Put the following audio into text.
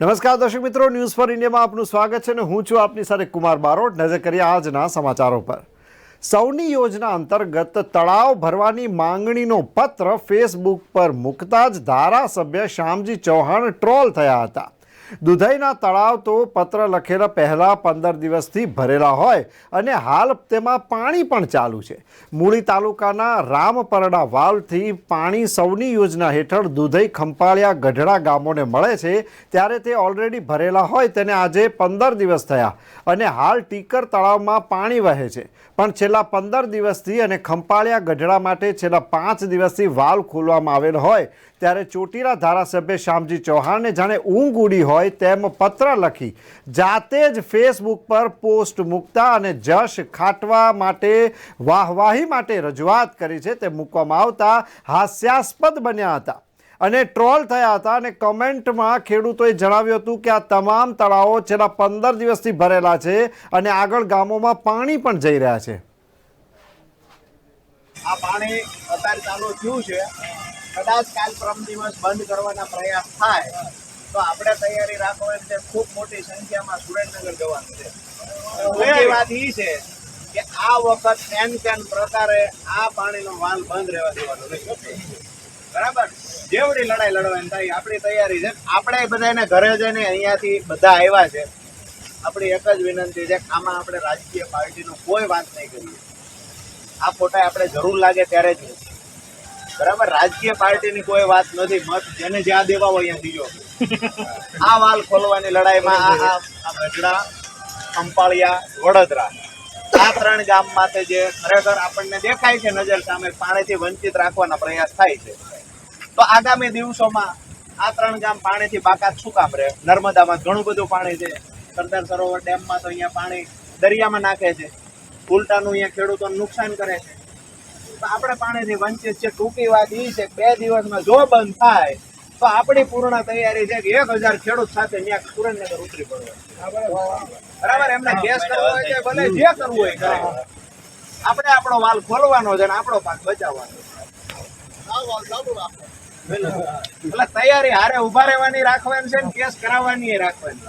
નમસ્કાર દર્શક મિત્રો ન્યૂઝ ફોર ઇન્ડિયામાં આપનું સ્વાગત છે અને હું છું આપની સાથે કુમાર બારોટ. નજર કરીએ આજના સમાચારો પર. સૌની યોજના અંતર્ગત તળાવ ભરવાની માંગણીનો પત્ર ફેસબુક પર મૂકતા જ ધારાસભ્ય શ્યામજી ચૌહાણ ટ્રોલ થયા હતા. દુધઈના તળાવ તો પત્ર લખેલા પહેલા પંદર દિવસથી ભરેલા હોય અને હાલ તેમાં પાણી પણ ચાલુ છે. મૂળી તાલુકાના રામપરડા વાવથી પાણી સૌની યોજના હેઠળ દુધઈ ખંપાળિયા ગઢડા ગામોને મળે છે. ત્યારે તે ઓલરેડી ભરેલા હોય તેને આજે પંદર દિવસ થયા અને હાલ ટીકર તળાવમાં પાણી વહે છે. પણ છેલ્લા પંદર દિવસથી અને ખંપાળિયા ગઢડા માટે છેલ્લા પાંચ દિવસથી વાલ ખોલવામાં આવેલ હોય. ત્યારે ચોટીલા ધારાસભ્ય શ્યામજી ચૌહાણને જાણે ઊંઘ ઉડી હોય તેમ પત્ર લખી જાતે જ ફેસબુક પર પોસ્ટ મૂકતા અને જશ ખાટવા માટે, વાહવાહી માટે રજૂઆત કરી છે. તે મૂકવામાં આવતા હાસ્યાસ્પદ બન્યા હતા અને ટ્રોલ થયા હતા અને કમેન્ટમાં ખેડૂતોએ જણાવ્યું હતું કે આ તમામ તળાવો છેલ્લા પંદર દિવસથી ભરેલા છે અને આગળ ગામોમાં પાણી પણ જઈ રહ્યા છે. આ પાણી અત્યારે ચાલુ થયું છે. કદાચ કાલ પરમ દિવસ બંધ કરવાના પ્રયાસ થાય. તો આપણે તૈયારી રાખવાની છે ખૂબ મોટી સંખ્યામાં સુરેન્દ્રનગર જવાનું છે. મોટી વાત એ છે કે આ વખત એન કેન પ્રકારે આ પાણીનો વાલ બંધ રહેવા દેવાનો નથી બરાબર? જેવડી લડાઈ લડવાની થાય આપણી તૈયારી છે. આપણે બધાને ઘરે જઈને અહીંયાથી બધા આવ્યા છે. આપણી એક જ વિનંતી છે આમાં આપણે રાજકીય પાર્ટીનો કોઈ વાત નહીં કરીએ. આ ફોટા આપણે જરૂર લાગે ત્યારે જ બરાબર? રાજકીય પાર્ટીની કોઈ વાત નથી. મત જેને જ્યાં દેવા હોય ત્યાં દીજો. આ વાલ ખોલવાની લડાઈમાં આ ગઢડા, કંપાળિયા, વડોદરા. આ ત્રણ ગામ માટે જે ખરેખર આપણને દેખાય છે નજર સામે, પાણીથી વંચિત રાખવાના પ્રયાસ થાય છે. તો આગામી દિવસોમાં આ ત્રણ ગામ પાણીથી બાકાત શું કામ રહે? નર્મદામાં ઘણું બધું પાણી છે. સરદાર સરોવર ડેમમાં તો અહીંયા પાણી દરિયામાં નાખે છે. ઉલટાનું અહીંયા ખેડૂતોને નુકસાન કરે છે. આપણે પાણીથી વંચિત છે ટૂંકી વાત એ છે બે દિવસમાં જો બંધ થાય તો આપણી પૂર્ણ તૈયારી છે કે એક હજાર ખેડૂત સાથે ત્યાં સુરેન્દ્રનગર ઉતરી પડવા બરાબર? એમને ગેસ કરવો હોય કે ભલે જે કરવું હોય કરે. આપણે આપણો વાલ ખોલવાનો છે અને આપણો પાક બચાવવાનો છે. એટલે તૈયારી હારે ઊભા રહેવાની રાખવાની છે ને કેસ કરાવવાની એ રાખવાની